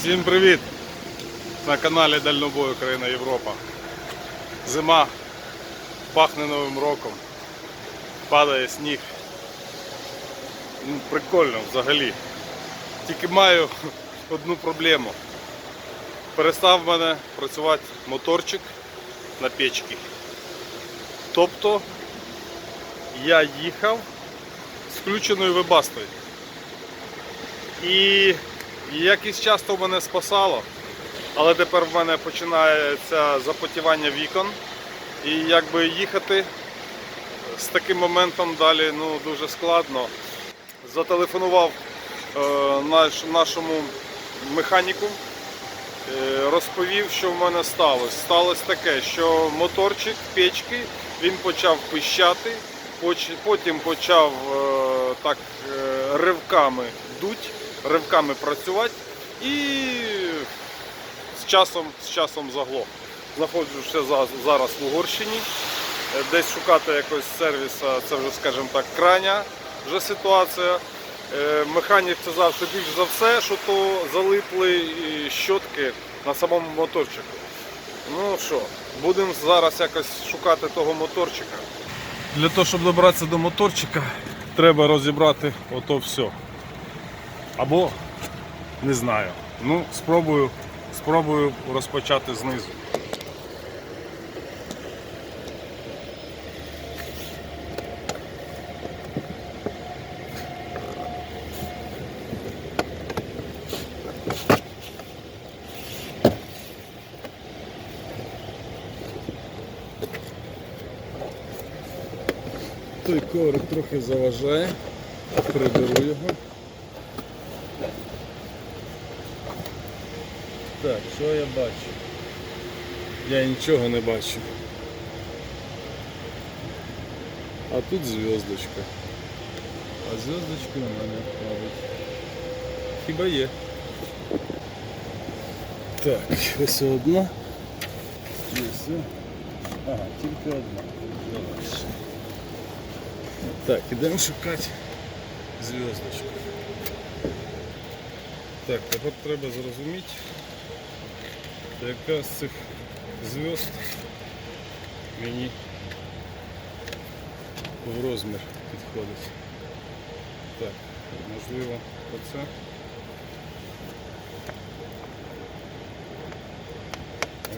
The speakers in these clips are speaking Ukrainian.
Всім привіт! На каналі Дальнобой Україна Європа. Зима, пахне Новим роком, падає сніг. Ну, прикольно взагалі. Тільки маю одну проблему. Перестав в мене працювати моторчик на печці. Тобто я їхав з включеною вибастою. І якийсь час то мене спасало, але тепер в мене починається запотівання вікон. І якби їхати з таким моментом далі ну, дуже складно. Зателефонував е, наш, нашому механіку, е, розповів, що в мене сталося. Сталося таке, що моторчик печки він почав пищати, потім почав е, так е, ривками дуть, ривками працювати і з часом, з часом заглох. Знаходжуся зараз в Угорщині. Е, Десь шукати якогось сервіса, це вже, скажімо так, крайня вже ситуація. Е, Механік сказав, що більш за все, що то залипли щотки на самому моторчику. Ну що, будемо зараз якось шукати того моторчика. Для того, щоб добратися до моторчика, треба розібрати ото все. Або не знаю. Ну, спробую, спробую розпочати знизу. Той коврик трохи заважає, приберу його. Так, що я бачу? Я нічого не бачу. А тут зв'язочка. А зв'язочки на мене падать. Хіба є? Так, ось одна. Все. Ага, тільки одна. Давай. Так, ідемо шукати зв'язочку. Так, тепер треба зрозуміти, яка з цих зв'язд мені в розмір підходить. Так, можливо, оце.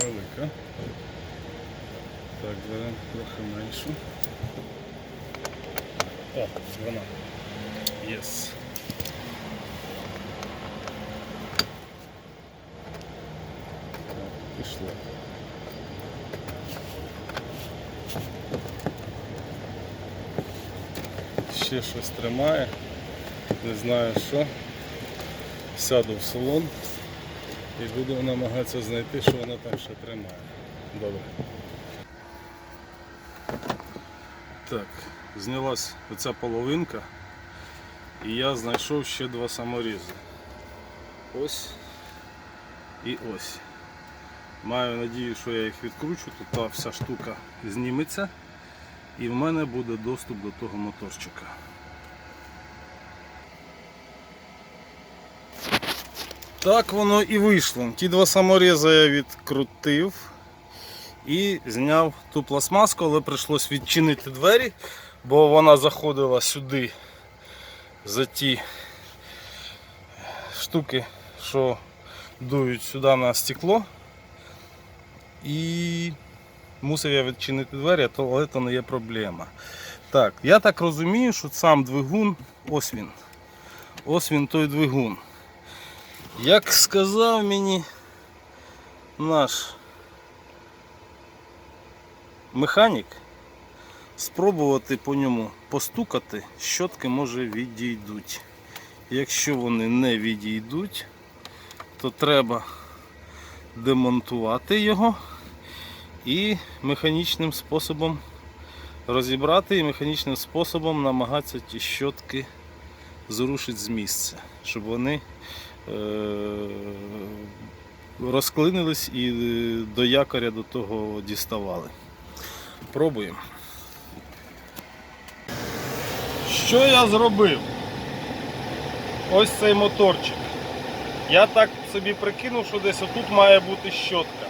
Велика. Так, беремо трохи меншу. О, вона. Єс. Так, пішло. Ще щось тримає. Не знаю що. Сяду в салон і буду намагатися знайти, що вона там ще тримає. Добре. Так, знялась оця половинка і я знайшов ще два саморізи. Ось і ось. Маю надію, що я їх відкручу, то та вся штука зніметься і в мене буде доступ до того моторчика. Так воно і вийшло. Ті два саморізи я відкрутив і зняв ту пластмаску, але прийшлось відчинити двері, бо вона заходила сюди за ті штуки, що дують сюди на стекло. І мусив я відчинити двері, але це не є проблема. Так, я так розумію, що сам двигун, ось він. Ось він той двигун. Як сказав мені наш механік, спробувати по ньому постукати, щотки може відійдуть. Якщо вони не відійдуть, то треба демонтувати його і механічним способом розібрати і механічним способом намагатися ті щотки зрушити з місця, щоб вони е- розклинились і до якоря до того діставали. Пробуємо. Що я зробив? Ось цей моторчик. Я так собі прикинув, що десь отут має бути щотка.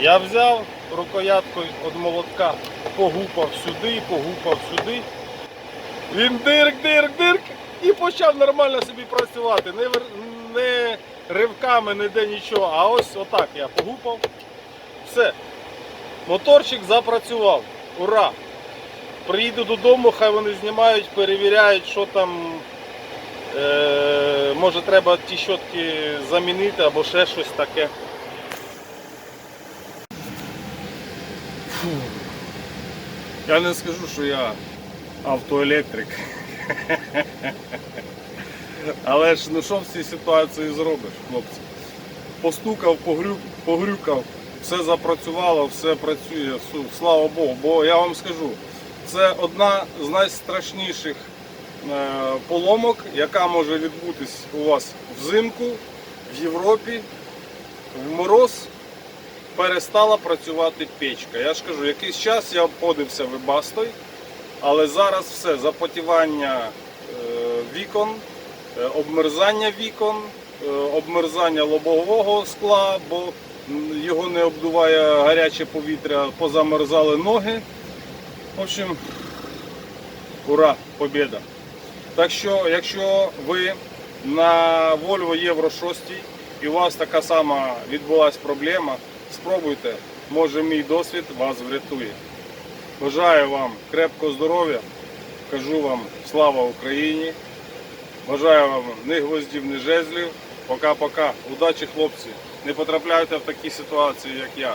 Я взяв рукояткою від молотка, погупав сюди, погупав сюди. Він дирк, дирк, дирк і почав нормально собі працювати. Не, не ривками, ніде нічого. А ось отак я погупав. Все. Моторчик запрацював. Ура! Приїду додому, хай вони знімають, перевіряють, що там. Е, може треба ті щотки замінити або ще щось таке. Фу. Я не скажу, що я автоелектрик. Але ж ну що в цій ситуації зробиш, хлопці? Постукав, погрю, погрюкав, все запрацювало, все працює, слава Богу. Бо я вам скажу, це одна з найстрашніших поломок, яка може відбутись у вас взимку, в Європі, в мороз перестала працювати печка. Я ж кажу, якийсь час я обходився вибастою, але зараз все, запотівання е, вікон, е, обмерзання вікон, е, обмерзання лобового скла, бо його не обдуває гаряче повітря, позамерзали ноги. В общем, ура, побіда. Так що, якщо ви на Volvo Євро 6 і у вас така сама відбулась проблема, спробуйте, може мій досвід вас врятує. Бажаю вам крепкого здоров'я, кажу вам слава Україні. Бажаю вам ні гвоздів, ні жезлів. Пока-пока. Удачі, хлопці. Не потрапляйте в такі ситуації, як я.